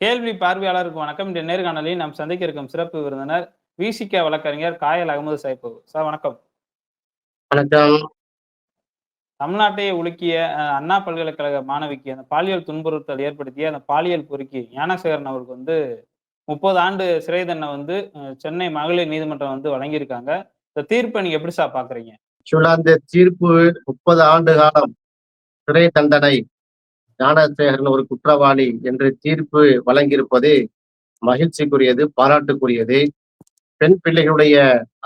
கேள்வி பார்வையாளருக்கு வணக்கம். இந்த நேர்காணலில் நாம் சந்திக்க இருக்கும் சிறப்பு விருந்தினர் விசிக வழக்கறிஞர் காயல் அகமது சைஃபு. சார் வணக்கம். வணக்கம். தமிழ்நாட்டையே உலுக்கிய அண்ணா பல்கலைக்கழக மாணவிக்கு அந்த பாலியல் துன்புறுத்தல் ஏற்படுத்திய அந்த பாலியல் பொறுக்கி ஞானசேகரன் அவருக்கு வந்து 30 ஆண்டு சிறை தண்டனை வந்து சென்னை மகளிர் நீதிமன்றம் வந்து வழங்கியிருக்காங்க. இந்த தீர்ப்ப நீங்க எப்படி சார் பார்க்குறீங்க? ஆக்சுவலா தீர்ப்பு 30 ஆண்டு காலம் சிறை தண்டனை ஞானசேகரன் ஒரு குற்றவாளி என்று தீர்ப்பு வழங்கியிருப்பது மகிழ்ச்சிக்குரியது, பாராட்டுக்குரியது. பெண் பிள்ளைகளுடைய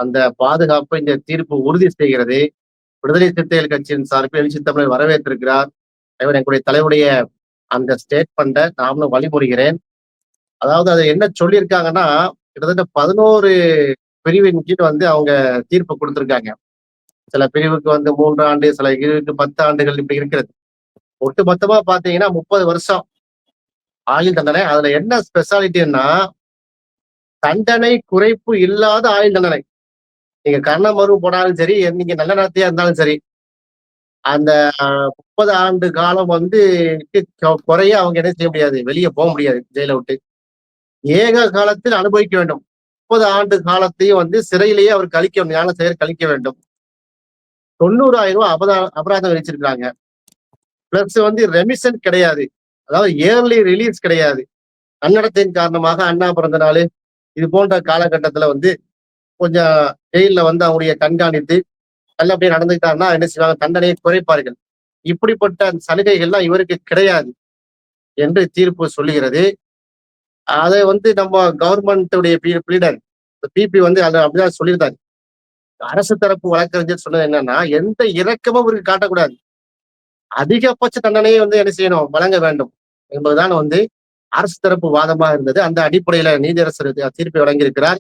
அந்த பாதுகாப்பை இந்த தீர்ப்பு உறுதி செய்கிறது. விடுதலை சிறுத்தைகள் கட்சியின் சார்பில் எழுச்சி தமிழர் வரவேற்றிருக்கிறார். தலைவர் எங்களுடைய தலைவருடைய அந்த ஸ்டேட்மெண்ட்டை நாமளும் வழிமுறைகிறேன் அதாவது அது என்ன சொல்லியிருக்காங்கன்னா, கிட்டத்தட்ட 11 பிரிவின் கீழ் வந்து அவங்க தீர்ப்பு கொடுத்துருக்காங்க சில பிரிவுக்கு வந்து மூன்று ஆண்டு, சில பிரிவுக்கு 10 ஆண்டுகள் இப்படி இருக்கிறது. ஒட்டுமொத்தமா பார்த்தீங்கன்னா 30 வருஷம் ஆயுள் தண்டனை. அதுல என்ன ஸ்பெஷாலிட்டின்னா, தண்டனை குறைப்பு இல்லாத ஆயுள் தண்டனை. நீங்க கர்ண மறு போனாலும் சரி, நீங்க நல்ல நடத்தையா இருந்தாலும் சரி. அந்த 30 ஆண்டு காலம் வந்து குறைய அவங்க என்ன செய்ய முடியாது. வெளியே போக முடியாது ஜெயில விட்டு. ஏக காலத்தில் அனுபவிக்க வேண்டும். 30 ஆண்டு காலத்தையும் வந்து சிறையிலேயே அவர் கழிக்க ஞானசேகர் கழிக்க வேண்டும். தொண்ணூறாயிரம் ரூபாய் அபதா அபராதம் விதிச்சிருக்கிறாங்க பிளஸ் வந்து ரெமிஷன் கிடையாது. அதாவது இயர்லி ரிலீஸ் கிடையாது. அன்னடத்தின் காரணமாக அண்ணா பிறந்த நாள் இது போன்ற காலகட்டத்துல வந்து கொஞ்சம் ஜெயிலில் வந்து அவங்களுடைய கண்காணித்து, நல்லபடியா நடந்துக்கிட்டாருன்னா என்ன செய்வாங்க, தண்டனையை குறைப்பார்கள். இப்படிப்பட்ட சலுகைகள்லாம் இவருக்கு கிடையாது. என்று தீர்ப்பு சொல்லுகிறது. அதை வந்து நம்ம கவர்மெண்ட்டுடைய உடைய பிபி வந்து அதில் அப்படிதான் சொல்லியிருந்தாரு. அரசு தரப்பு வழக்கறிஞர் சொன்னது என்னன்னா, எந்த இறக்கமும் இவருக்கு காட்டக்கூடாது. அதிகபட்ச தண்டனையை வந்து என்ன செய்யணும், வழங்க வேண்டும் என்பதுதான் வந்து அரசு தரப்பு வாதமா இருந்தது. அந்த அடிப்படையில நீதியரசர் தீர்ப்பை வழங்கியிருக்கிறார்.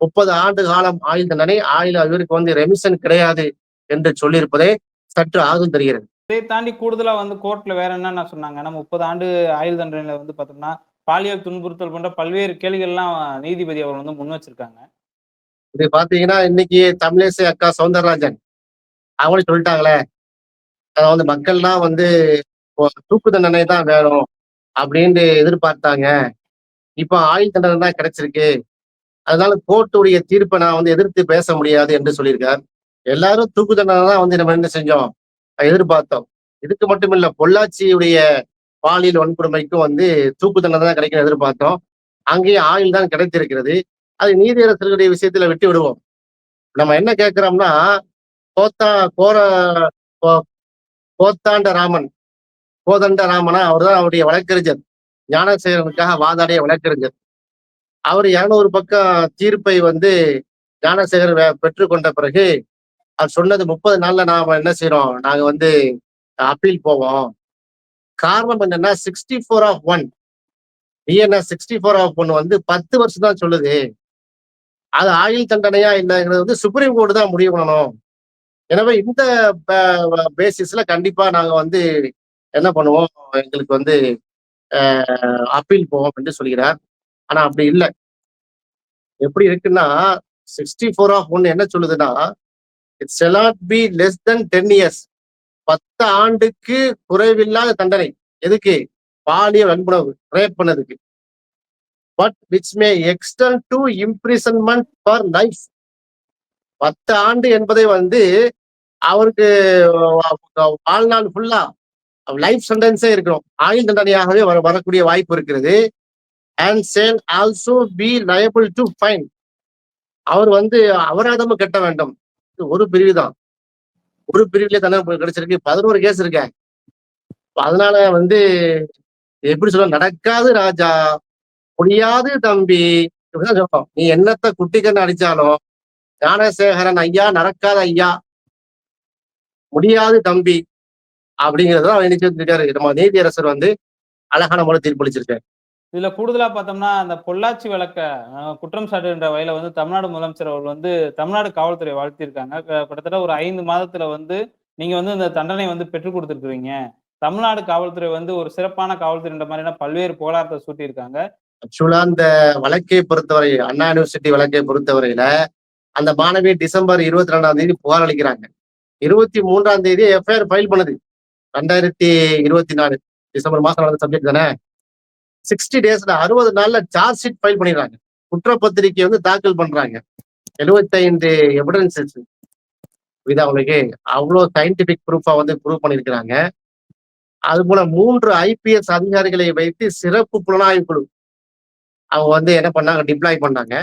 30 ஆண்டு காலம் ஆயுள் தண்டனை, ஆயுள் இவருக்கு வந்து ரெமிஷன் கிடையாது என்று சொல்லியிருப்பதே சற்று ஆறுதல் தருகிறது. இதை தாண்டி கூடுதலா வந்து கோர்ட்ல வேற என்னென்ன சொன்னாங்கன்னா, 30 ஆண்டு ஆயுள் தண்டனையில வந்து பார்த்தோம்னா, பாலியல் துன்புறுத்தல் போன்ற பல்வேறு கேள்விகள்லாம் நீதிபதி அவர்கள் வந்து முன் வச்சிருக்காங்க. இது பார்த்தீங்கன்னா, இன்னைக்கு தமிழிசை அக்கா சௌந்தரராஜன் அவங்களே சொல்லிட்டாங்களே. அதாவது மக்கள்லாம் வந்து இப்போ தூக்கு தண்டனை தான் வேணும் அப்படின்னு எதிர்பார்த்தாங்க. இப்ப ஆயுள் தண்டனை தான் கிடைச்சிருக்கு. அதனால கோர்ட்டுடைய தீர்ப்பை நான் வந்து எதிர்த்து பேச முடியாது என்று சொல்லியிருக்கார். எல்லாரும் தூக்கு தண்டனை தான் வந்து நம்ம என்ன செஞ்சோம், எதிர்பார்த்தோம். இதுக்கு மட்டும் இல்ல பொள்ளாச்சியுடைய பாலியல் வன்கொடுமைக்கும் வந்து தூக்கு தண்டனை தான் கிடைக்கும் எதிர்பார்த்தோம். அங்கேயும் ஆயுள் தான் கிடைத்திருக்கிறது. அது நீதியரசர்களுடைய விஷயத்துல விட்டு விடுவோம். நம்ம என்ன கேட்கிறோம்னா, கோத்தா கோர கோ கோத்தாண்ட ராமன், கோதண்ட ராமனா அவர்தான் அவருடைய வழக்கறிஞர். ஞானசேகரனுக்காக வாதாடிய வழக்கறிஞர். அவர் 200 பக்கம் தீர்ப்பை வந்து ஞானசேகர் பெற்றுக்கொண்ட பிறகு, அவர் சொன்னது 30 நாள்ல நாம என்ன செய்யறோம் நாங்க வந்து அப்பீல் போவோம். காரணம் என்னன்னா 64 ஆஃப் 1 டிஎன்எஸ் 64 ஆஃப் ஒன் வந்து 10 வருஷம் தான் சொல்லுது. அது ஆயுள் தண்டனையா இல்லைங்கிறது வந்து சுப்ரீம் கோர்ட் தான் முடிவு பண்ணணும். எனவே இந்த பேசிஸ்ல கண்டிப்பா நாங்க வந்து என்ன பண்ணுவோம், எங்களுக்கு வந்து அப்பீல் போவோம் என்று சொல்கிறார். ஆனா அப்படி இல்லை எப்படி இருக்குன்னா 64 ஆஃப் ஒன்று என்ன சொல்லுதுன்னா, it's shall not be less than 10 years. 10 ஆண்டுக்கு குறைவில்லாத தண்டனை. எதுக்கு? பாலியல் வன்புணர்வு, ரேப் பண்ணதுக்கு. But which may extend to imprisonment for life. 10 ஆண்டு என்பதை வந்து அவருக்கு வாழ்நாள் ஃபுல்லா லைஃப் சென்டென்ஸே இருக்கணும். ஆயுள் தண்டனையாகவே வர வரக்கூடிய வாய்ப்பு இருக்கிறது. And shall also be liable to fine. அவர் வந்து அபராதமும் கட்ட வேண்டும். இது ஒரு பிரிவு தான். ஒரு பிரிவிலே தண்டனை கிடைச்சிருக்கு. 11 கேஸ் இருக்க அதனால வந்து எப்படி சொல்ல நடக்காது ராஜா, முடியாது தம்பி. இப்படிதான் சொல்லணும். நீ என்னத்த குட்டி கண்ணு அடிச்சாலும், ஞானசேகரன் ஐயா நடக்காத ஐயா. முடியாது தம்பி. அப்படிங்கிறத அவர் என்ன செஞ்சிருக்காரு, நம்ம நீதியரசர் வந்து அழகான முறையில் தீர்ப்பளிச்சிருக்காரு. இதுல கூடுதலா பார்த்தோம்னா, அந்த பொள்ளாச்சி வழக்க குற்றம் சாட்டுகின்ற வகையில வந்து தமிழ்நாடு முதலமைச்சர் அவர்கள் வந்து தமிழ்நாடு காவல்துறையை வாழ்த்தியிருக்காங்க. க கிட்டத்தட்ட ஒரு 5 மாதத்துல வந்து நீங்க வந்து இந்த தண்டனை வந்து பெற்றுக் குடுத்திருக்கிறீங்க. தமிழ்நாடு காவல்துறை வந்து ஒரு சிறப்பான காவல்துறைன்ற மாதிரியான பல்வேறு புகழாரத்த சூட்டியிருக்காங்க. ஆக்சுவலா அந்த வழக்கை பொறுத்தவரை அண்ணா யூனிவர்சிட்டி வழக்கை பொறுத்தவரையில, அந்த மாணவி டிசம்பர் 22ஆம் தேதி புகார் அளிக்கிறாங்க. 23ஆம் தேதி எஃப்ஐஆர் ஃபைல் பண்ணுது. 2024 டிசம்பர் மாசம் நடந்த சப்ஜெக்ட் தானே. சிக்ஸ்டி டேஸ்ல அறுபது நாள்ல சார்ஜ் ஷீட் ஃபைல் பண்ணிடுறாங்க. குற்றப்பத்திரிகை வந்து தாக்கல் பண்றாங்க. எழுபத்தைந்து எவிடன்சஸ் புரியுதா அவங்களுக்கு அவ்வளோ சயின்டிபிக் ப்ரூஃபா வந்து ப்ரூவ் பண்ணியிருக்கிறாங்க. அது போல மூன்று ஐபிஎஸ் அதிகாரிகளை வைத்து சிறப்பு புலனாய்வு குழு. அவங்க வந்து என்ன பண்ணாங்க? டிப்ளாய் பண்ணாங்க.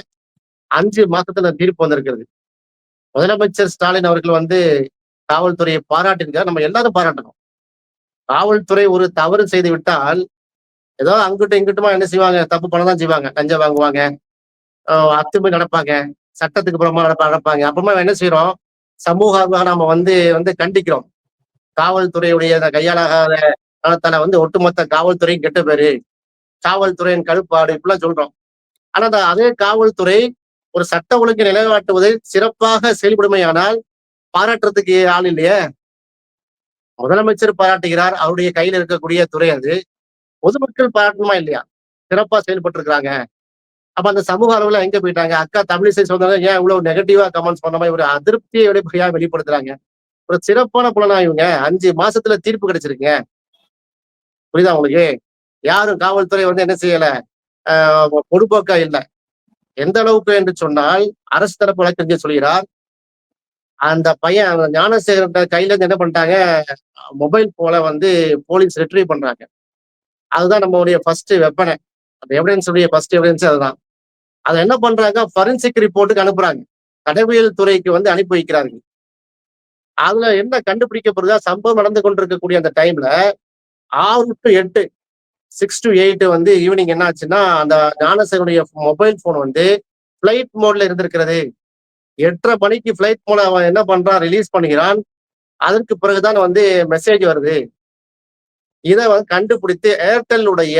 அஞ்சு மாசத்துல தீர்ப்பு வந்திருக்கிறது. முதலமைச்சர் ஸ்டாலின் அவர்கள் வந்து காவல்துறையை பாராட்டியிருக்கார் நம்ம எல்லாரும் பாராட்டணும். காவல்துறை ஒரு தவறு செய்து விட்டால் ஏதோ அங்கிட்டும் இங்கிட்டுமா என்ன செய்வாங்க? தப்பு பணம் தான் செய்வாங்க. லஞ்சம் வாங்குவாங்க. ஆஹ் அத்துமீறி நடப்பாங்க. சட்டத்துக்கு புறமா நடப்பா நடப்பாங்க. அப்புறமா என்ன செய்யறோம் சமூக நாம வந்து வந்து கண்டிக்கிறோம். காவல்துறையுடைய அந்த கையாளாகாத நலத்தால வந்து ஒட்டுமொத்த காவல்துறையும் கெட்ட பேரு. காவல்துறையின் கழுப்பாடு இப்படிலாம் சொல்றோம். ஆனா அந்த அதே காவல்துறை ஒரு சட்ட ஒழுங்கை நிலைநாட்டுவதில் சிறப்பாக செயல்படுமையானால் பாராட்டுறதுக்கு ஆள் இல்லையே? முதலமைச்சர் பாராட்டுகிறார். அவருடைய கையில் இருக்கக்கூடிய துறை அது. பொதுமக்கள் பாராட்டணுமா இல்லையா? சிறப்பா செயல்பட்டு இருக்கிறாங்க அப்ப அந்த சமூக அளவுல எங்க போயிட்டாங்க? அக்கா தமிழிசை சொன்னாங்க ஏன் இவ்வளவு நெகட்டிவா கமெண்ட்ஸ் பண்ண மாதிரி ஒரு அதிருப்தியை வெளிப்படையா வெளிப்படுத்துறாங்க. ஒரு சிறப்பான புலனா இவங்க. அஞ்சு மாசத்துல தீர்ப்பு கிடைச்சிருக்குங்க புரியுதா உங்களுக்கு? யாரும் காவல்துறை வந்து என்ன செய்யல? ஆஹ் பொடுபோக்கா இல்லை. எந்த அளவுக்கு என்று சொன்னால் அரசு தரப்பு வழக்கறிஞர் சொல்கிறார். அந்த பையன் அந்த ஞானசேகரன் கையில இருந்து என்ன பண்ணிட்டாங்க? மொபைல் போல வந்து போலீஸ் ரிட்ரீவ் பண்றாங்க. அதுதான் நம்மளுடைய ஃபர்ஸ்ட் வெப்பனை அந்த எவிடன்ஸுடைய ஃபர்ஸ்ட் எவிடன்ஸ் அதுதான். அதை என்ன பண்றாங்க? ஃபரன்சிக் ரிப்போர்ட்டுக்கு அனுப்புறாங்க. கடவியல் துறைக்கு வந்து அனுப்பி வைக்கிறார்கள். அதுல என்ன கண்டுபிடிக்கப்படுதா? சம்பவம் நடந்து கொண்டிருக்கக்கூடிய அந்த டைம்ல ஆறு டு எட்டு சிக்ஸ் டு எயிட் வந்து ஈவினிங் என்ன ஆச்சுன்னா அந்த ஞானசேகனுடைய மொபைல் போன் வந்து ஃபிளைட் மோட்ல இருந்திருக்கிறது. எட்டரை மணிக்கு ஃபிளைட் மோட அவன் என்ன பண்றான் ரிலீஸ் பண்ணுகிறான் அதற்கு பிறகுதான் வந்து மெசேஜ் வருது. இதை வந்து கண்டுபிடித்து ஏர்டெல்லுடைய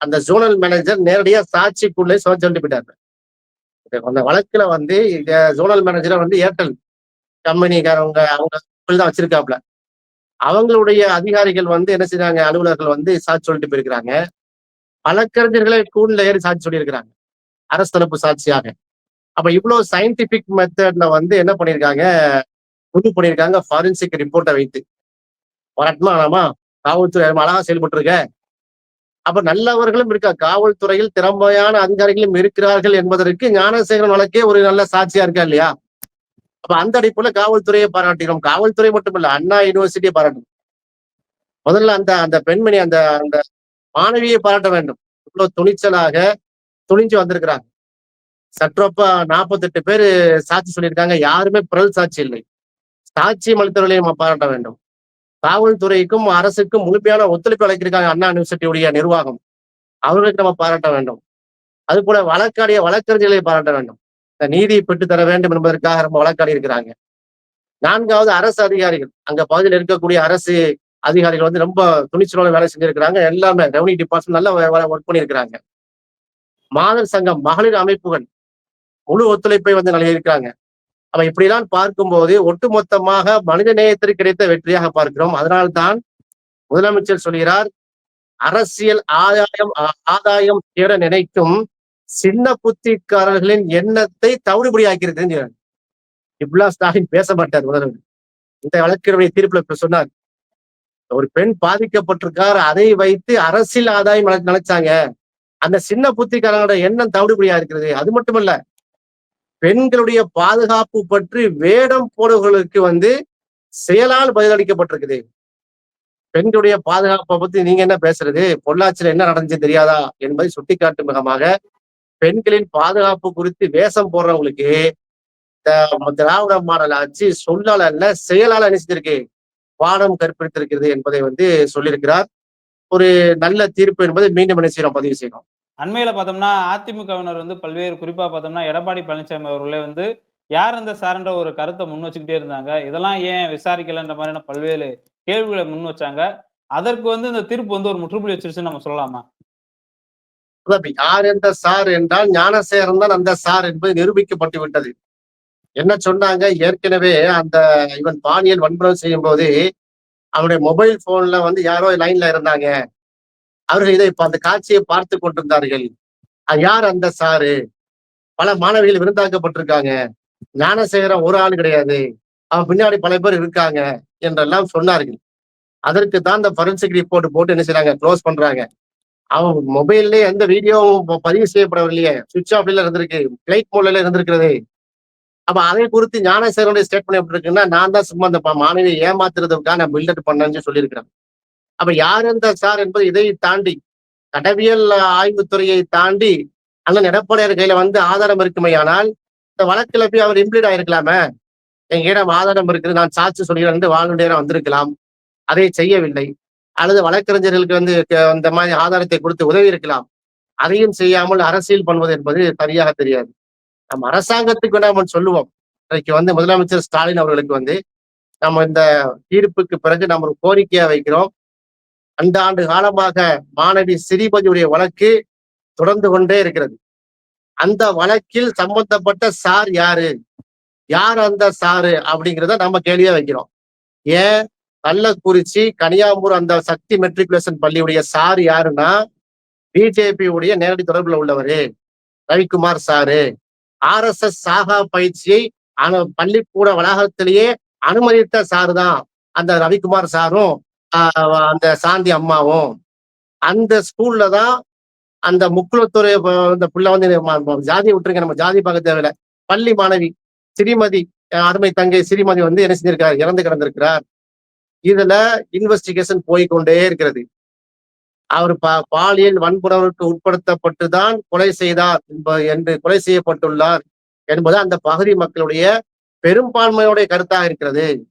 அந்த ஜோனல் மேனேஜர் நேரடியா சாட்சிக்குள்ளே சொல்ல சொல்லி போயிட்டாரு. அந்த வழக்குல வந்து ஜோனல் மேனேஜரை வந்து ஏர்டெல் கம்பெனிக்காரவங்க அவங்க தான் வச்சிருக்காப்ல அவங்களுடைய அதிகாரிகள் வந்து என்ன செய்யறாங்க அலுவலர்கள் வந்து சாட்சி சொல்லிட்டு போயிருக்கிறாங்க. வழக்கறிஞர்களை கூண்டில் ஏறி சாட்சி சொல்லியிருக்கிறாங்க. அரசு தரப்பு சாட்சியாக. அப்ப இவ்வளவு சயின்டிபிக் மெத்தட்ல வந்து என்ன பண்ணியிருக்காங்க? புது பண்ணியிருக்காங்க. ஃபாரன்சிக் ரிப்போர்ட்டை வைத்து. வரட்டுமா காவல்துறை அழகா செயல்பட்டு இருக்க அப்ப நல்லவர்களும் இருக்கா? காவல்துறையில் திறமையான அதிகாரிகளும் இருக்கிறார்கள் என்பதற்கு ஞானசேகரன் வழக்கே ஒரு நல்ல சாட்சியா இருக்கா இல்லையா? அப்ப அந்த அடிப்புல காவல்துறையை பாராட்டினோம் காவல்துறை மட்டுமல்ல அண்ணா யூனிவர்சிட்டியை பாராட்டணும். முதல்ல அந்த அந்த பெண்மணி அந்த அந்த மாணவியை பாராட்ட வேண்டும். இவ்வளவு துணிச்சலாக துணிஞ்சு வந்திருக்கிறாங்க. சற்றப்ப நாற்பத்தெட்டு பேர் சாட்சி சொல்லியிருக்காங்க. யாருமே பிறல் சாட்சி இல்லை. சாட்சி அளித்தவர்களையும் பாராட்ட வேண்டும். காவல்துறைக்கும் அரசுக்கும் முழுமையான ஒத்துழைப்பு அளித்திருக்காங்க அண்ணா யூனிவர்சிட்டியுடைய நிர்வாகம். அவர்களுக்கு நம்ம பாராட்ட வேண்டும். அது போல வழக்காடிய வழக்கறிஞர்களை பாராட்ட வேண்டும். இந்த நீதியை பெற்று தர வேண்டும் என்பதற்காக ரொம்ப வழக்காடி இருக்கிறாங்க. நான்காவது அரசு அதிகாரிகள். அங்க பகுதியில் இருக்கக்கூடிய அரசு அதிகாரிகள் வந்து ரொம்ப துணிச்சலோட வேலை செஞ்சிருக்கிறாங்க. எல்லாமே ரெவன்யூ டிபார்ட்மெண்ட் நல்லா ஒர்க் பண்ணியிருக்கிறாங்க. மாதர் சங்கம் மகளிர் அமைப்புகள் முழு ஒத்துழைப்பை வந்து நல்கியிருக்கிறாங்க. அப்ப இப்படிலாம் பார்க்கும்போது ஒட்டுமொத்தமாக மனித நேயத்திற்கு கிடைத்த வெற்றியாக பார்க்கிறோம். அதனால்தான் முதலமைச்சர் சொல்கிறார் அரசியல் ஆதாயம் ஆதாயம் தேட நினைக்கும் சின்ன புத்திக்காரர்களின் எண்ணத்தை தவிடுபடியாக்கிறது இப்லா ஸ்டாலின் பேச மாட்டார் முதல்வர் இந்த வழக்கினுடைய தீர்ப்புல சொன்னார். ஒரு பெண் பாதிக்கப்பட்டிருக்கார் அதை வைத்து அரசியல் ஆதாயம் நினைச்சாங்க. அந்த சின்ன புத்திக்காரங்களோட எண்ணம் தவிடுபடியா இருக்கிறது அது மட்டுமல்ல பெண்களுடைய பாதுகாப்பு பற்றி வேடம் போடுவர்களுக்கு வந்து செயலால் பதிலளிக்கப்பட்டிருக்குது. பெண்களுடைய பாதுகாப்பை பத்தி நீங்க என்ன பேசுறது? பொள்ளாச்சியில என்ன நடந்துச்சு தெரியாதா? என்பதை சுட்டிக்காட்டும் விதமாக பெண்களின் பாதுகாப்பு குறித்து வேஷம் போடுறவங்களுக்கு திராவிட மாடல் ஆட்சி சொல்லால அல்ல செயலால அனுப்பிச்சிருக்கு பாடம் கற்பித்திருக்கிறது என்பதை வந்து சொல்லியிருக்கிறார். ஒரு நல்ல தீர்ப்பு என்பதை மீண்டும் என்ன செய்யறோம்? பதிவு செய்யணும் அண்மையில பார்த்தோம்னா அதிமுகவினர் வந்து பல்வேறு குறிப்பா பார்த்தோம்னா எடப்பாடி பழனிசாமி அவர்களே வந்து யார் இந்த சார்ன்ற ஒரு கருத்தை முன் வச்சுக்கிட்டே இருந்தாங்க. இதெல்லாம் ஏன் விசாரிக்கலன்ற மாதிரியான பல்வேறு கேள்விகளை முன் வச்சாங்க. அதற்கு வந்து இந்த தீர்ப்பு வந்து ஒரு முற்றுப்புள்ளி வச்சிருச்சுன்னு நம்ம சொல்லலாமா? யார் என்ற சார் என்றால் ஞானசேகரன் தான் அந்த சார் என்பது நிரூபிக்கப்பட்டு விட்டது. என்ன சொன்னாங்க? ஏற்கனவே அந்த இவன் பாணியல் வன்முறை செய்யும் போது அவனுடைய மொபைல் போன்ல வந்து யாரோ லைன்ல இருந்தாங்க. அவர்கள் இதை அந்த காட்சியை பார்த்து கொண்டிருந்தார்கள். யார் அந்த சாரு? பல மாணவிகள் விருந்தாக்கப்பட்டிருக்காங்க. ஞானசேகரம் ஒரு ஆள் கிடையாது. அவன் பின்னாடி பல பேர் இருக்காங்க என்றெல்லாம் சொன்னார்கள். அதற்கு தான் இந்த ஃபரன்சிக் ரிப்போர்ட் போட்டு என்ன செய்யறாங்க க்ளோஸ் பண்றாங்க. அவன் மொபைல்ல எந்த வீடியோவும் பதிவு செய்யப்படவில்லையே. சுவிட்ச் ஆஃப்ல இருந்திருக்கு. பிளைட் மோட்ல இருந்திருக்கிறது. அப்ப அதை குறித்து ஞானசேகரனுடைய ஸ்டேட்மெண்ட் எப்படி இருக்குன்னா நான் தான் சும்மா அந்த மாணவியை ஏமாத்துறதுக்காக நான் பில்டப் பண்ணேன்னு சொல்லியிருக்கிறேன். அப்ப யார் அந்த சார் என்பது இதை தாண்டி கடவியல் ஆய்வுத்துறையை தாண்டி அண்ணன் எடப்பாடியார் கையில வந்து ஆதாரம் இருக்குமையானால் இந்த வழக்கில் போய் அவர் இம்ப்ளீட் ஆயிருக்கலாமே. எங்கிடம் ஆதாரம் இருக்குது நான் சாட்சி சொல்கிறேன் வாலண்டியரா வந்திருக்கலாம். அதை செய்யவில்லை. அல்லது வழக்கறிஞர்களுக்கு வந்து அந்த மாதிரி ஆதாரத்தை கொடுத்து உதவி இருக்கலாம். அதையும் செய்யாமல் அரசியல் பண்ணுவது என்பது சரியாக தெரியாது. நம்ம அரசாங்கத்துக்கு நம்ம சொல்லுவோம். இன்னைக்கு வந்து முதலமைச்சர் ஸ்டாலின் அவர்களுக்கு வந்து நம்ம இந்த தீர்ப்புக்கு பிறகு நம்ம ஒரு கோரிக்கையா வைக்கிறோம். அந்த ஆண்டு காலமாக மாணவி சிறிபதியுடைய வழக்கு தொடர்ந்து கொண்டே இருக்கிறது. அந்த வழக்கில் சம்பந்தப்பட்ட சார் யாரு? யார் அந்த சாரு அப்படிங்கிறத நம்ம கேள்வியா வைக்கிறோம். ஏன்? கள்ளக்குறிச்சி கனியாமூர் அந்த சக்தி மெட்ரிகுலேஷன் பள்ளியுடைய சார் யாருன்னா பிஜேபி உடைய நேரடி தொடர்புல உள்ளவரு. Ravikumar sir. R S S shakha பயிற்சியை பள்ளிக்கூட வளாகத்திலேயே அனுமதித்த சாரு தான் அந்த ரவிக்குமார் சாரும் அந்த சாந்தி அம்மாவும். அந்த ஸ்கூல்ல தான் அந்த முக்குளத்துறை இந்த புள்ள வந்து ஜாதி விட்டுருங்க நம்ம ஜாதி பார்க்க தேவையில்ல. பள்ளி மாணவி ஸ்ரீமதி அருமை தங்கை ஸ்ரீமதி வந்து என்ன செஞ்சிருக்கிறார் இறந்து கிடந்திருக்கிறார். இதுல இன்வெஸ்டிகேஷன் போய்க்கொண்டே இருக்கிறது. அவர் பா பாலியல் வன்புணர்வுக்கு உட்படுத்தப்பட்டுதான் கொலை செய்தார் என்று கொலை செய்யப்பட்டுள்ளார் என்பது அந்த பகுதி மக்களுடைய பெரும்பான்மையுடைய கருத்தாக இருக்கிறது.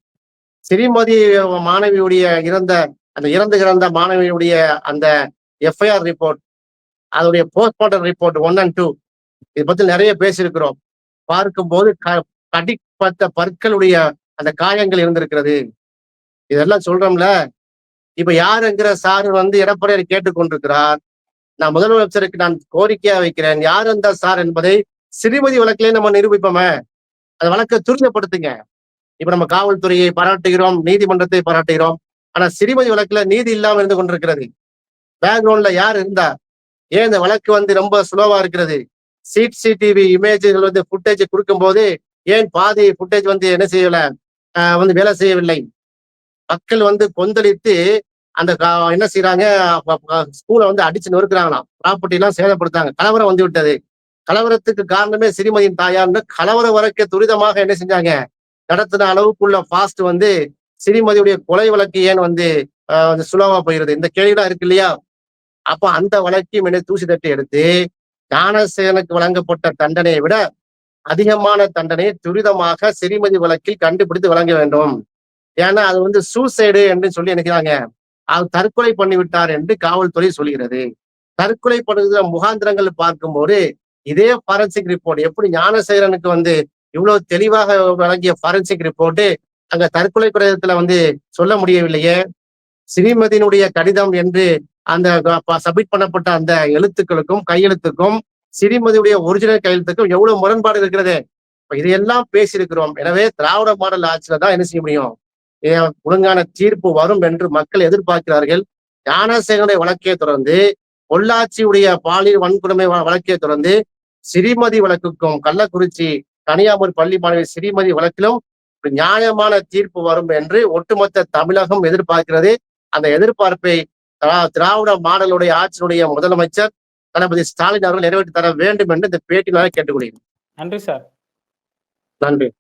ஸ்ரீமதி மாணவியுடைய இறந்த அந்த இறந்து கிடந்த மாணவியுடைய அந்த எஃப்ஐஆர் ரிப்போர்ட் அதோடைய postmortem report one and two இதை பத்தி நிறைய பேசியிருக்கிறோம். பார்க்கும்போது க- கடிப்பட்ட பற்களுடைய அந்த காயங்கள் இருந்திருக்கிறது. இதெல்லாம் சொல்றோம்ல. இப்ப யாருங்கிற சார் வந்து எடப்பாடியார் கேட்டுக்கொண்டிருக்கிறார். நான் முதலமைச்சருக்கு நான் கோரிக்கையா வைக்கிறேன். யார் அந்த சார் என்பதை சிறுமதி வழக்கிலே நம்ம நிரூபிப்போமே. அந்த வழக்கை துரிதப்படுத்துங்க. இப்ப நம்ம காவல்துறையை பாராட்டுகிறோம் நீதிமன்றத்தை பாராட்டுகிறோம். ஆனா சிறுமதி வழக்குல நீதி இல்லாமல் இருந்து கொண்டிருக்கிறது. பேக்ரவுண்ட்ல யார் இருந்தா? ஏன் இந்த வழக்கு வந்து ரொம்ப ஸ்லோவா இருக்கிறது? சிசிடிவி இமேஜ்கள் வந்து ஃபுட்டேஜ் கொடுக்கும் போது ஏன் பாதி ஃபுட்டேஜ் வந்து என்ன செய்யல? ஆஹ் வந்து வேலை செய்யவில்லை? மக்கள் வந்து கொந்தளித்து அந்த கா- என்ன செய்யறாங்க ஸ்கூலை வந்து அடிச்சு நொறுக்குறாங்களாம். ப்ராப்பர்ட்டி எல்லாம் சேதப்படுத்தாங்க கலவரம் வந்து விட்டது. கலவரத்துக்கு காரணமே சிறுமதியின் தாயார்னு கலவரம் வரைக்க துரிதமாக என்ன செஞ்சாங்க? நடத்தின அளவுக்குள்ள ஃபாஸ்ட் வந்து சிறுமதியுடைய கொலை வழக்கு ஏன் வந்து ஆஹ் வந்து சுலபமா போயிருது? இந்த கேள்விதான் இருக்கு இல்லையா? அப்ப அந்த வழக்கையும் என்ன தூசி தட்டி எடுத்து ஞானசேனுக்கு வழங்கப்பட்ட தண்டனையை விட அதிகமான தண்டனையை துரிதமாக சிறுமதி வழக்கில் கண்டுபிடித்து வழங்க வேண்டும். ஏன்னா அது வந்து சூசைடு என்று சொல்லி நினைக்கிறாங்க. அவர் தற்கொலை பண்ணி விட்டார் என்று காவல்துறை சொல்கிறது. தற்கொலை பண்ணுகிற முகாந்திரங்கள் பார்க்கும்போது இதே ஃபாரன்சிக் ரிப்போர்ட் எப்படி ஞானசேகரனுக்கு வந்து இவ்வளவு தெளிவாக வழங்கிய ஃபாரன்சிக் ரிப்போர்ட்டு அங்க தற்கொலை குறையத்துல வந்து சொல்ல முடியவில்லையே? ஸ்ரீமதியினுடைய கடிதம் என்று அந்த சப்மிட் பண்ணப்பட்ட அந்த எழுத்துக்களுக்கும் கையெழுத்துக்கும் ஸ்ரீமதியுடைய ஒரிஜினல் கையெழுத்துக்கும் எவ்வளவு முரண்பாடு இருக்கிறது? இப்ப இதையெல்லாம் பேசியிருக்கிறோம். எனவே திராவிட மாடல் ஆட்சியில தான் என்ன செய்ய முடியும்? ஒழுங்கான தீர்ப்பு வரும் என்று மக்கள் எதிர்பார்க்கிறார்கள். ஞானசேகரனுடைய வழக்கை தொடர்ந்து பொள்ளாச்சியுடைய பாலியல் வன்கொடுமை வழக்கை தொடர்ந்து ஸ்ரீமதி வழக்குக்கும் கள்ளக்குறிச்சி கனியாமூர் பள்ளி மாணவி ஸ்ரீமதி வழக்கிலும் நியாயமான தீர்ப்பு வரும் என்று ஒட்டுமொத்த தமிழகம் எதிர்பார்க்கிறது. அந்த எதிர்பார்ப்பை திரா- திராவிட மாடலுடைய ஆட்சியினுடைய முதலமைச்சர் தளபதி ஸ்டாலின் அவர்கள் நிறைவேற்றி தர வேண்டும் என்று இந்த பேட்டினால கேட்டுக்கொள்கிறேன். நன்றி சார். நன்றி.